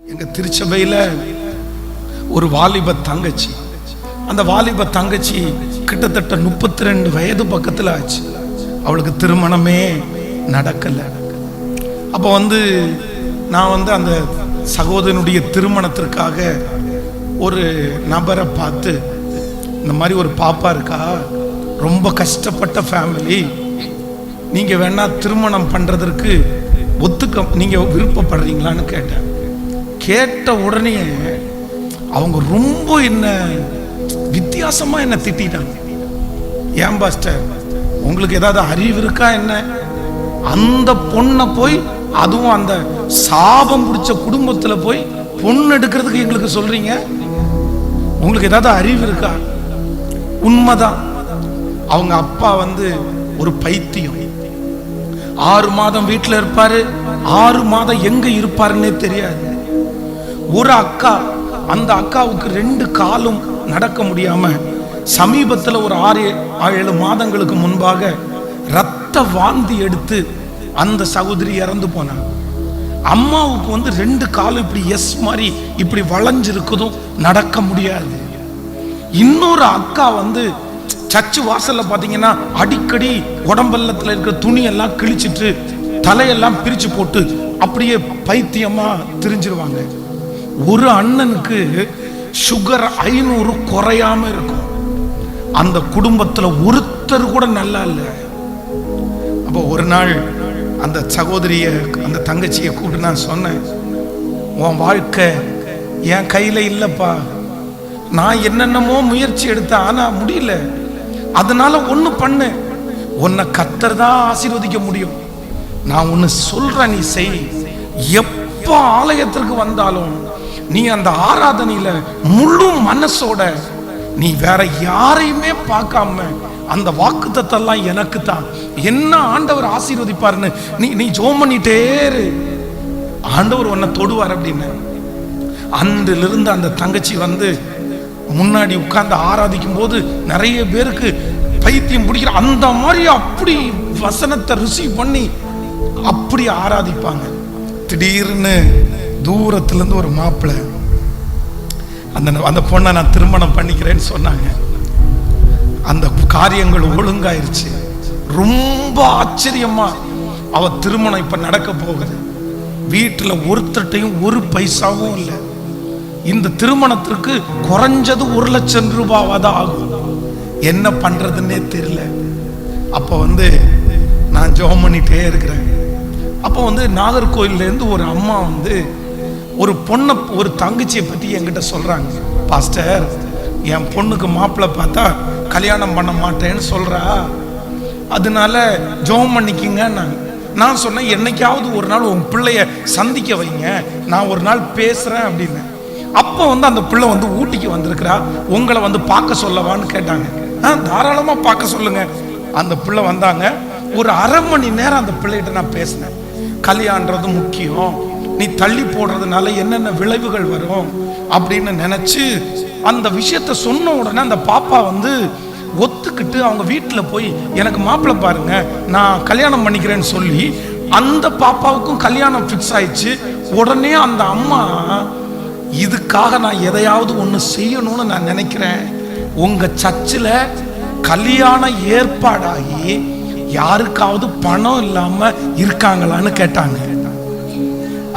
எங்க திருச்சபையில ஒரு வாலிப தங்கச்சி. அந்த வாலிப தங்கச்சி கிட்டத்தட்ட முப்பத்தி ரெண்டு வயது பக்கத்துல ஆச்சு. அவளுக்கு திருமணமே நடக்கல. அப்போ வந்து நான் வந்து அந்த சகோதரனுடைய திருமணத்திற்காக ஒரு நபரை பார்த்து இந்த மாதிரி ஒரு பாப்பா இருக்கா? ரொம்ப கஷ்டப்பட்ட ஃபேமிலி நீங்க வேணா திருமணம் பண்றதற்கு ஒத்துக்க நீங்க விருப்பப்படுறீங்களான்னு கேட்டேன். கேட்ட உடனே அவங்க ரொம்ப என்ன வித்தியாசமா என்ன திட்டாங்க ஏன் பாஸ்டர்? உங்களுக்கு ஏதாவது அறிவு இருக்கா என்ன? அந்த பொண்ணை போய் அதுவும் அந்த சாபம் பிடிச்ச குடும்பத்துல போய் பொண்ணு எடுக்கிறதுக்கு எங்களுக்கு சொல்றீங்க? உங்களுக்கு ஏதாவது அறிவு இருக்கா? உண்மைதான். அவங்க அப்பா வந்து ஒரு பைத்தியம். ஆறு மாதம் வீட்டில் இருப்பாரு ஆறு மாதம் எங்க இருப்பாருன்னே தெரியாது. ஒரு அக்கா அந்த அக்காவுக்கு ரெண்டு காலும் நடக்க முடியாம சமீபத்தில் ஒரு ஆறு ஏழு மாதங்களுக்கு முன்பாக ரத்த வாந்தி எடுத்து அந்த சகோதரி இறந்து போனாங்க அம்மாவுக்கு வந்து ரெண்டு காலும் இப்படி எஸ் மாதிரி இப்படி வளைஞ்சிருக்குதும் நடக்க முடியாது. இன்னொரு அக்கா வந்து சர்ச்சு வாசல்ல பாத்தீங்கன்னா அடிக்கடி உடம்பெல்லத்துல இருக்கிற துணியெல்லாம் கிழிச்சிட்டு தலையெல்லாம் பிரிச்சு போட்டு அப்படியே பைத்தியமா திரிஞ்சிருவாங்க. ஒரு அண்ணனுக்கு சுகர் ஐநூறு குறையாம இருக்கும். அந்த குடும்பத்துல ஒருத்தர் கூட நல்லா இல்லை. அப்போ ஒரு நாள் அந்த சகோதரிய அந்த தங்கச்சியை கூப்பிட்டு நான் சொன்னேன் உன் வாழ்க்கை என் கையில இல்லப்பா. நான் என்னென்னமோ முயற்சி எடுத்தேன் ஆனா முடியல. அதனால ஒண்ணு பண்ணு. உன்னை கத்தர் தான் ஆசீர்வதிக்க முடியும். நான் ஒன்னு சொல்றேன் நீ செய். எப்போ ஆலயத்திற்கு வந்தாலும் நீ அந்த ஆராதனையில முழு மனசோட நீ வேற யாரையுமே பார்க்காம அந்த வாக்குத்தத்தெல்லாம் எனக்கு தான் என்ன ஆண்டவர் ஆசீர்வதிப்பாருன்னு நீ நீ ஜோம் பண்ணிட்டே இரு. ஆண்டவர் உன்னை தொடுவார் அப்படின்னு. அன்றிலிருந்து அந்த தங்கச்சி வந்து முன்னாடி உட்கார்ந்து ஆராதிக்கும் போது நிறைய பேருக்கு பைத்தியம் பிடிக்கிற அந்த மாதிரி அப்படி வசனத்தை ரிசீவ் பண்ணி அப்படி ஆராதிப்பாங்க. திடீர்னு தூரத்துலேருந்து ஒரு மாப்பிள்ளை அந்த அந்த பொண்ணை நான் திருமணம் பண்ணிக்கிறேன்னு சொன்னாங்க. அந்த காரியங்கள் ஒழுங்காயிருச்சு. ரொம்ப ஆச்சரியமா அவ திருமணம் இப்ப நடக்க போகுது. வீட்டுல ஒருத்தட்டையும் ஒரு பைசாவும் இல்லை. இந்த திருமணத்திற்கு குறைஞ்சது ஒரு லட்சம் ரூபாவாதான் ஆகும். என்ன பண்றதுன்னே தெரியல. அப்ப வந்து நான் ஜெபம் பண்ணிட்டே இருக்கிறேன். அப்போ வந்து நாகர்கோயிலேருந்து ஒரு அம்மா வந்து ஒரு பொண்ணை ஒரு தங்கச்சியை பற்றி என்கிட்ட சொல்கிறாங்க பாஸ்டர் என் பொண்ணுக்கு மாப்பிள்ளை பார்த்தா கல்யாணம் பண்ண மாட்டேன்னு சொல்கிறா அதனால ஜெபம் பண்ணிக்கிங்க நான் சொன்னேன் என்னைக்காவது ஒரு நாள் உன் பிள்ளைய சந்திக்க வைங்க. நான் ஒரு நாள் பேசுகிறேன் அப்படின்னு. அப்போ வந்து அந்த பிள்ளை வந்து ஊட்டிக்கு வந்திருக்கிறா. உங்களை வந்து பார்க்க சொல்லவான்னு கேட்டாங்க. ஆ தாராளமாக பார்க்க சொல்லுங்க. அந்த பிள்ளை வந்தாங்க. ஒரு அரை மணி நேரம் அந்த பிள்ளைகிட்ட நான் பேசினேன். கல்யாணன்றது முக்கியம். நீ தள்ளி போடுறதுனால என்னென்ன விளைவுகள் வரும் அப்படின்னு நினச்சி அந்த விஷயத்த சொன்ன உடனே அந்த பாப்பா வந்து ஒத்துக்கிட்டு அவங்க வீட்டில் போய் எனக்கு மாப்பிள்ளை பாருங்க நான் கல்யாணம் பண்ணிக்கிறேன்னு சொல்லி அந்த பாப்பாவுக்கும் கல்யாணம் ஃபிக்ஸ் ஆயிடுச்சு. உடனே அந்த அம்மா இதுக்காக நான் எதையாவது ஒன்று செய்யணும்னு நான் நினைக்கிறேன். உங்கள் சர்ச்சில் கல்யாணம் ஏற்பாடாகி யாருக்காவது பணம் இல்லாமல் இருக்காங்களான்னு கேட்டாங்க.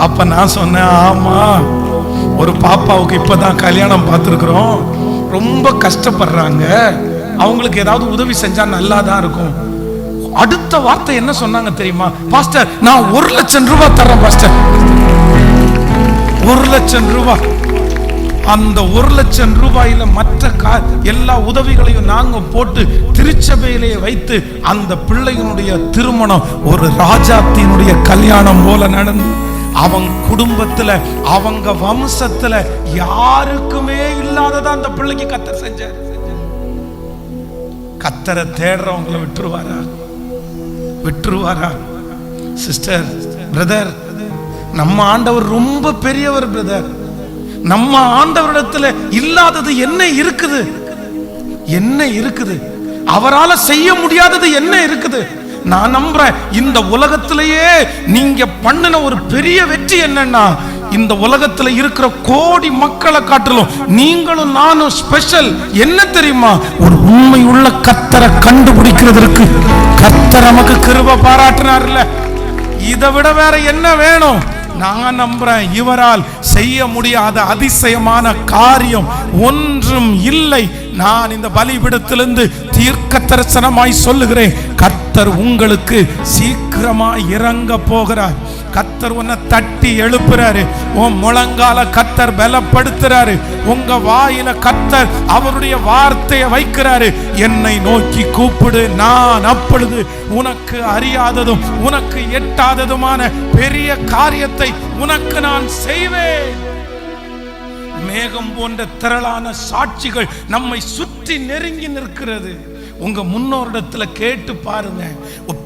அப்ப நான் சொன்னேன் ஆமா ஒரு பாப்பாவுக்கு இப்பதான் கல்யாணம் பார்த்துருக்குறோம். ரொம்ப கஷ்டப்படுறாங்க. அவங்களுக்கு ஏதாவது உதவி செஞ்சா நல்லா தான் இருக்கும். அடுத்த வார்த்தை என்ன சொன்னாங்க தெரியுமா? பாஸ்டர் நான் ஒரு லட்சம் ரூபாய் தரேன் பாஸ்டர். ஒரு லட்சம் ரூபாய். அந்த ஒரு லட்சம் ரூபாயில மற்ற கா எல்லா உதவிகளையும் நாங்க போட்டு திருச்சபையிலேயே வைத்து அந்த பிள்ளையினுடைய திருமணம் ஒரு ராஜாத்தினுடைய கல்யாணம் போல நடந்து அவங்க குடும்பத்துல அவங்க வம்சத்துல யாருக்குமே இல்லாததா அந்த பிள்ளைக்கு கத்தர் செஞ்சார். கத்தரை தேடுறவங்களை விட்டுருவாரா? விட்டுருவாரா? சிஸ்டர் பிரதர் நம்ம ஆண்டவர் ரொம்ப பெரியவர் பிரதர் நம்ம ஆண்டவரிடத்துல இல்லாதது என்ன இருக்குது? என்ன இருக்குது? அவரால செய்ய முடியாதது என்ன இருக்குது? நான் நம்புறேன். இந்த உலகத்திலேயே நீங்க பண்ணின ஒரு பெரிய வெற்றி என்னன்னா இந்த உலகத்துல இருக்கிற கோடி மக்களை காட்டிலும் நீங்களும் நானும் ஸ்பெஷல் என்ன தெரியுமா? ஒரு உண்மை உள்ள கத்தரை கண்டுபிடிக்கிறதற்கு கத்தர் நமக்கு கிருப பாராட்டினார்ல. இதை விட வேற என்ன வேணும்? நான் நம்புறேன் இவரால் செய்ய முடியாத அதிசயமான காரியம் ஒன்றும் இல்லை. நான் இந்த பலிபிடத்திலிருந்து தீர்க்க தரிசனமாய் சொல்லுகிறேன். கத்தர் உங்களுக்கு சீக்கிரமா இறங்க போகிறார். கத்தர் உன்னை தட்டி எழுப்புறாரு. உன் முழங்கால கத்தர் பலப்படுத்துறாரு. உங்க வாயில கத்தர் அவருடைய வார்த்தையை வைக்கிறாரு. என்னை நோக்கி கூப்பிடு. நான் அப்பொழுது உனக்கு அறியாததும் உனக்கு எட்டாததுமான பெரிய காரியத்தை உனக்கு நான் செய்வேன். மேகம் போன்ற திரளான சாட்சிகள் நம்மை சுற்றி நெருங்கி நிற்கிறது. உங்க முன்னோரிடத்துல கேட்டு பாருங்க.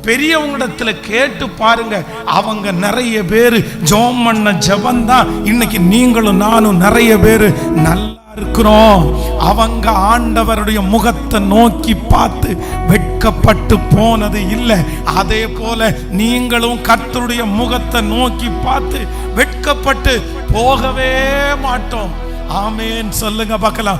பெரியவங்களிடத்துல கேட்டு பாருங்க. அவங்க நிறைய பேர் ஜோம் பண்ண ஜபந்தான் இன்னைக்கு நீங்களும் நானும் நிறைய பேர் நல்லா இருக்கிறோம். அவங்க ஆண்டவருடைய முகத்தை நோக்கி பார்த்து வெட்கப்பட்டு போனது இல்லை. அதே போல நீங்களும் கர்த்தருடைய முகத்தை நோக்கி பார்த்து வெட்கப்பட்டு போகவே மாட்டோம். ஆமேன். சொல்லுங்க பார்க்கலாம்.